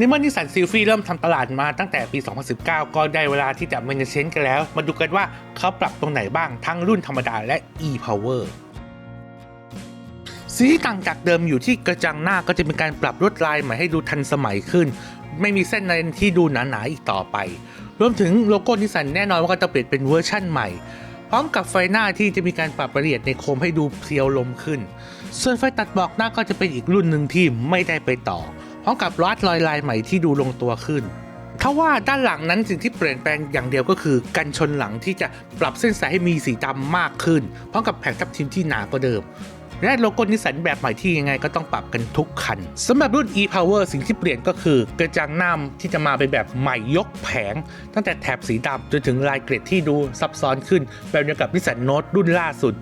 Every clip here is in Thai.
ในเมื่อนิสสันซิลฟี่เริ่มทำตลาดมาตั้งแต่ปี 2019 ก็ได้เวลาที่จะเมนเชนกันแล้ว มาดูกันว่าเขาปรับตรงไหนบ้างทั้งรุ่นธรรมดาและ e-power สีต่างจากเดิมอยู่ที่กระจังหน้าก็จะเป็นการปรับลวดลายใหม่ให้ดูทันสมัยขึ้น ไม่มีเส้นในที่ดูหนาๆอีกต่อไป รวมถึงโลโก้นิสสันแน่นอนว่าก็จะเปลี่ยนเป็นเวอร์ชั่นใหม่ พร้อมกับไฟหน้าที่จะมีการปรับละเอียดในโคมให้ดูเพรียวลมขึ้น ส่วนไฟตัดหมอกหน้าก็จะเป็นอีกรุ่นหนึ่งที่ไม่ได้ไปต่อ ร้อมกับลอดรอยลายใหม่ที่ดูลงตัวขึ้นถ้าว่าด้านหลังนั้นสิ่งที่เปลี่ยนแปลงอย่างเดียวก็คือกันชนหลังที่จะปรับเส้นสายให้มีสีดำมากขึ้นพร้อมกับแผงทับทิมที่หนากว่าเดิม และโลโก้นิสสันแบบใหม่ที่ยังไงก็ต้องปรับกันทุกคันสำหรับรุ่น e-power สิ่งที่เปลี่ยนก็คือกระจังหน้าที่จะมาเป็นแบบใหม่ยกแผง ตั้งแต่แถบสีดำจนถึงลายเกรดที่ดูซับซ้อนขึ้นแบบเดียวกับนิสสันโนตรุ่นล่าสุด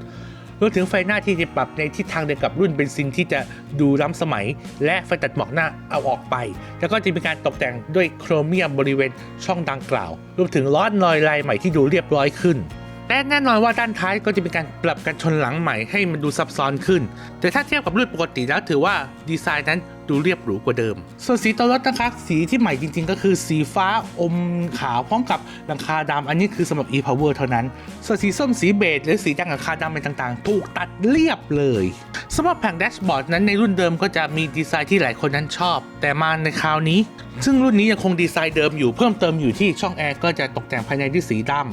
รวมถึงไฟหน้าที่จะปรับในทิศทางเดียวกับรุ่นเบนซินที่จะดูล้ำสมัย และไฟตัดหมอกหน้าเอาออกไป แล้วก็จะมีการตกแต่งด้วยโครเมียมบริเวณช่องดังกล่าว รวมถึงล้อนรอยลายใหม่ที่ดูเรียบร้อยขึ้น และแน่นอนว่าด้านท้ายก็จะมีการปรับกันชนหลังใหม่ให้มันดูซับซ้อนขึ้น แต่ถ้าเทียบกับรุ่นปกติแล้วถือว่าดีไซน์นั้นดูเรียบหรูกว่าเดิม ส่วนสีตัวรถนะคะสีที่ใหม่จริงๆ ก็คือสีฟ้าอมขาวพร้อมกับหลังคาดำอันนี้คือสำหรับ e-power เท่านั้น ส่วนสีส้มสีเบจหรือสีแดงหลังคาดำเป็นต่างๆ ถูกตัดเรียบเลยสำหรับแผงแดชบอร์ดนั้นในรุ่นเดิมก็จะมีดีไซน์ที่หลายคนนั้นชอบ แต่มาในคราวนี้ ซึ่งรุ่นนี้ยังคงดีไซน์เดิมอยู่เพิ่มเติมอยู่ที่ช่องแอร์ก็จะตกแต่งภายในด้วยสีดำ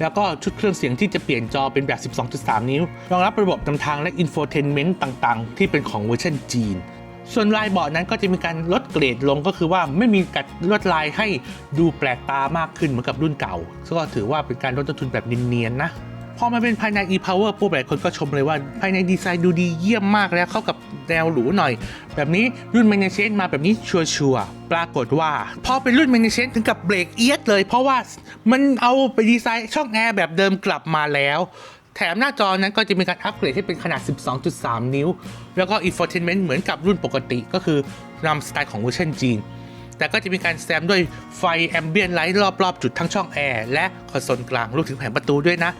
แล้วก็ชุดเครื่องเสียงที่จะเปลี่ยนจอเป็นแบบ 12.3 นิ้ว รองรับระบบนำทางและอินโฟเทนเมนต์ต่างๆ ที่เป็นของเวอร์ชันจีน ส่วนลายเบาะนั้นก็จะมีการลดเกรดลงก็คือว่าไม่มีกัดลวดลายให้ดูแปลกตามากขึ้นเหมือนกับรุ่นเก่า ก็ถือว่าเป็นการลดต้นทุนแบบเนียนๆนะ พอมาเป็นภายใน e-power ปุ๊บหลายคนก็ชมเลยว่าภายในดีไซน์ดูดีเยี่ยมมากแล้วเข้ากับแนวหรูหน่อย แบบนี้รุ่น m a n a g e n มาแบบนี้ชัวร์ๆปรากฏว่า พอเป็นรุ่น m a n a g e n ถึงกับเบรกเอียดเลย เพราะว่ามันเอาไปดีไซน์ช่องแอร์แบบเดิมกลับมาแล้ว แถมหน้าจอนั้นก็จะมีการอัปเกรดให้เป็นขนาด 12.3 นิ้ว แล้วก็ infotainment เหมือนกับรุ่นปกติก็คือนำสไตล์ของเวอร์ชันจีนแต่ก็จะมีการแซมด้วยไฟแอมเบียนไลท์รอบๆ จุดทั้งช่องแอร์และคอนโซลกลางรวมถึงแผงประตูด้วยนะ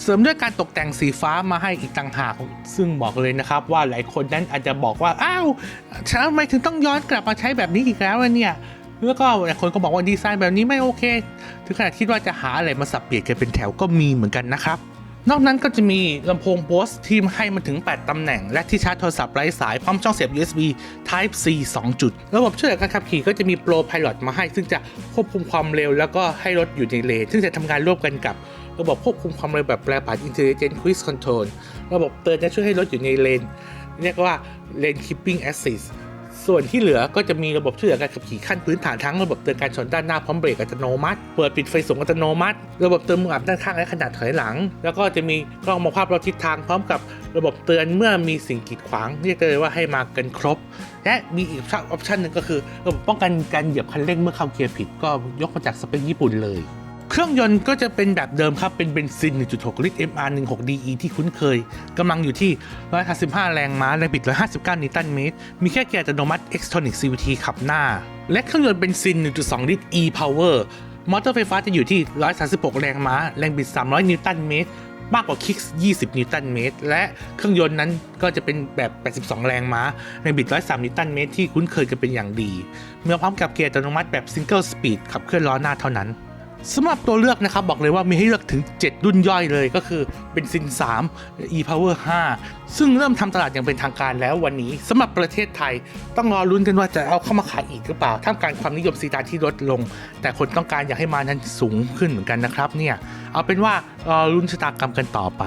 เสริมด้วยการตกแต่งสีฟ้ามาให้อีกต่างหาก ซึ่งบอกเลยนะครับว่าหลายคนนั้นอาจจะบอกว่า อ้าวทำไมถึงต้องย้อนกลับมาใช้แบบนี้อีกแล้วเนี่ยแล้วก็หลายคนก็บอกว่าดีไซน์แบบนี้ไม่โอเค ถึงขนาดคิดว่าจะหาอะไรมาสับเปลี่ยนกันเป็นแถวก็มีเหมือนกันนะครับนอกนั้นก็จะมีลำโพง Bose ที่ให้มาถึง 8 ตำแหน่ง และที่ชาร์จโทรศัพท์ไร้สาย พร้อมช่องเสียบ USB Type C 2 จุด ระบบช่วยเหลือการขับขี่ก็จะมี Pro Pilot มาให้ ซึ่งจะควบคุมความเร็ว แล้วก็ให้รถอยู่ในเลนซึ่งจะทำงานร่วมกันกับ ระบบควบคุมความเร็วแบบแปรผัน Intelligent Cruise Control ระบบเตือนจะช่วยให้รถอยู่ในเลน เรียกว่า Lane Keeping Assist ส่วนที่เหลือก็จะมีระบบช่วยเหลือการขับขี่ขั้นพื้นฐานทั้งระบบเตือนการชนด้านหน้าพร้อมเบรกอัตโนมัติ เปิดปิดไฟสูงอัตโนมัติ ระบบเตือนมุมอับด้านข้างและขนาดถอยหลัง แล้วก็จะมีกล้องมองภาพรอบทิศทางพร้อมกับระบบเตือนเมื่อมีสิ่งกีดขวางเรียกได้เลยว่าให้มากันครบ และมีอีกออปชันหนึ่งก็คือระบบป้องกันการเหยียบคันเร่งเมื่อเข้าเกียร์ผิดก็ยกมาจากสเปคญี่ปุ่นเลย เครื่องยนต์ก็จะเป็นแบบเดิมครับ เป็นเบนซิน 1.6 ลิตร MR16DE ที่คุ้นเคย กำลังอยู่ที่ 155 แรงม้าแรงบิด 159 นิวตันเมตร มีแค่เกียร์อัตโนมัติ Xtronic CVT ขับหน้า และเครื่องยนต์เบนซิน 1.2 ลิตร e-power มอเตอร์ไฟฟ้าจะอยู่ที่ 136 แรงม้าแรงบิด 300 นิวตันเมตร มากกว่าคิกส์20 นิวตันเมตร และเครื่องยนต์นั้นก็จะเป็นแบบ 82 แรงม้าแรงบิด 103 นิวตันเมตรที่คุ้นเคยกันเป็นอย่างดี เมื่อพร้อมกับเกียร์อัตโนมัติแบบ Single Speed ขับเคลื่อนล้อหน้าเท่านั้น สำหรับตัวเลือกนะครับ บอกเลยว่ามีให้เลือกถึง 7 รุ่นย่อยเลยก็คือเป็นซิน 3 e-power 5 ซึ่งเริ่มทำตลาดอย่างเป็นทางการแล้ววันนี้สำหรับประเทศไทย ต้องรอลุ้นกันว่าจะเอาเข้ามาขายอีกหรือเปล่า ท่ามกลางความนิยมซีดานที่ลดลง แต่คนต้องการอยากให้มานั้นสูงขึ้นเหมือนกันนะครับเนี่ยเอาเป็นว่ารอลุ้นชะตากรรมกันต่อไป